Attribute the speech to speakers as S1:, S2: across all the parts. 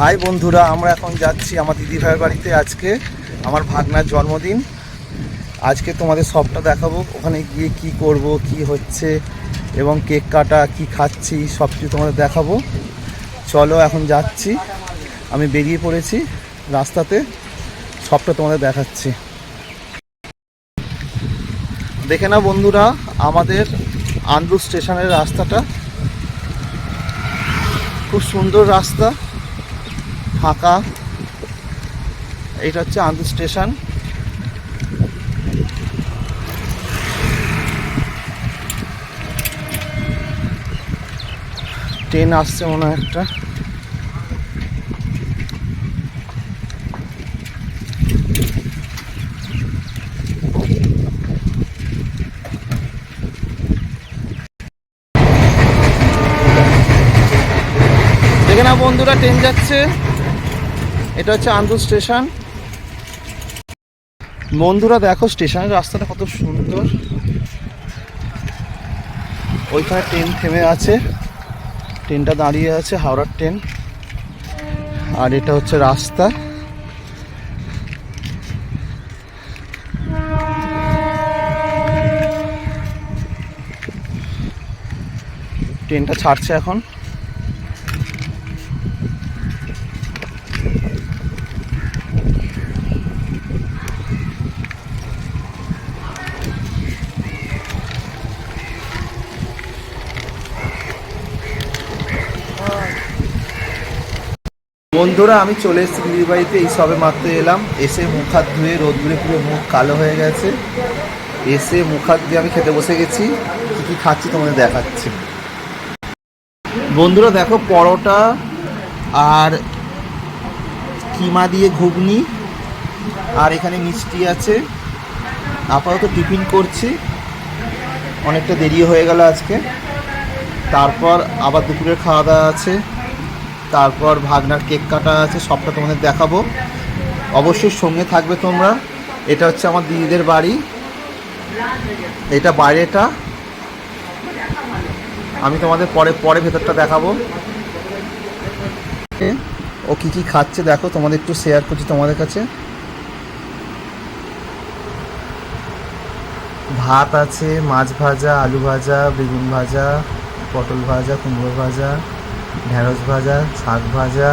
S1: High বন্ধুরা, আমরা এখন যাচ্ছি আমার দিদি ভাইয়ের বাড়িতে আজকে, আমার ভাগনার জন্মদিন। আজকে তোমাদের সবটা দেখাবো, ওখানে গিয়ে কি করব, কি হচ্ছে, এবং কেক কাটা, কি খাচ্ছি সব কিছু তোমাদের দেখাবো। চলো এখন যাচ্ছি, আমি বেরিয়ে পড়েছি রাস্তাতে, সবটা তোমাদের দেখাচ্ছি। দেখে না বন্ধুরা, আমাদের আন্দুর স্টেশনের রাস্তাটা। খুব সুন্দর রাস্তা। ফাঁকা এটা হচ্ছে আন্দুর স্টেশন। ট্রেন আসছে মনে একটা। না বন্ধুরা ট্রেন যাচ্ছে। এটা হচ্ছে আন্দুর স্টেশন। বন্ধুরা দেখো, স্টেশনের রাস্তাটা কত সুন্দর। ওইখানে ট্রেন থেমে আছে। ট্রেনটা দাঁড়িয়ে আছে, হাওড়ার ট্রেন। আর এটা হচ্ছে রাস্তা। ট্রেনটা ছাড়ছে এখন। বন্ধুরা, আমি চলে এসেছি দিদির বাড়িতে। এই সবে মাত্র এলাম। এসে মুখ হাত ধুয়ে রোদ্দুরে পুরো মুখ কালো হয়ে গেছে। এসে মুখ হাত দিয়ে আমি খেতে বসে গেছি। কী কী খাচ্ছি তোমাদের দেখাচ্ছি। বন্ধুরা, দেখো পরোটা আর কিমা দিয়ে ঘুগনি আর এখানে মিষ্টি আছে। আপাতত টিফিন করছি। অনেকটা দেরি হয়ে গেল আজকে। তারপর আবার দুপুরের খাওয়া দাওয়া আছে। তারপর ভাগনার কেক কাটা আছে, সবটা তোমাদের দেখাবো। অবশ্যই সঙ্গে থাকবে তোমরা। এটা হচ্ছে আমার দিদিদের বাড়ি। এটা বাইরেটা। আমি তোমাদের পরে পরে ভেতরটা দেখাবো। ও কি কি খাচ্ছে দেখো, তোমাদের একটু শেয়ার করছি তোমাদের কাছে। ভাত আছে, মাছ ভাজা, আলু ভাজা, বেগুন ভাজা, পটল ভাজা, কুমড়ো ভাজা। ঢেঁড়স ভাজা, শাক ভাজা।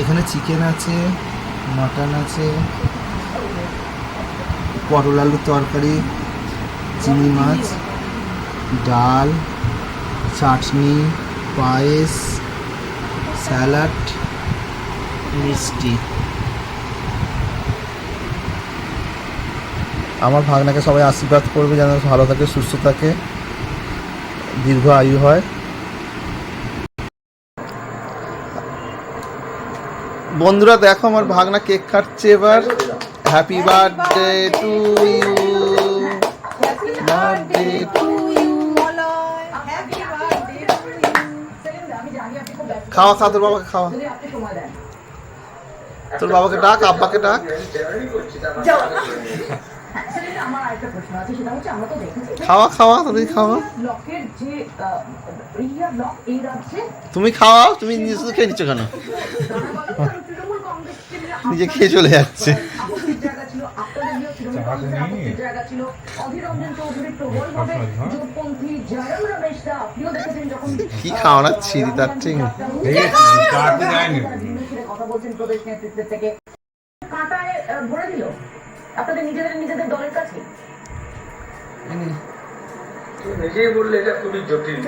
S1: এখানে চিকেন আছে মাটন আছে, পটল আলুর তরকারি, চিংড়ি মাছ, ডাল, চাটনি, পায়েস, স্যালাড, মিষ্টি। আমার ভাগনাকে সবাই আশীর্বাদ করবে, যেন ভালো থাকে, সুস্থ থাকে। দীর্ঘ আয়ু হয়। বন্ধুরা দেখো আমার ভাগনা কেক কাটছে এবার। Happy birthday to you birthday to খাওয়া খা তোর বাবাকে খাওয়া। তোর বাবাকে ডাক আব্বাকে ডাক। খাওয়া খাওয়া তুমি খাওয়া। তুমি খাওয়া তুমি নিজে শুধু খেয়ে নিচ্ছ কেন? নিজে খেয়ে চলে যাচ্ছে। কি খাওয়ানাচ্ছি তার ঠিক
S2: কথা বলছেন প্রদেশ নেতৃত্বের থেকে কাঁটায় ভরে দিল। আপনাদের নিজেদের নিজেদের দলের কাছে?
S3: নিজেই বললে এটা খুবই জটিল।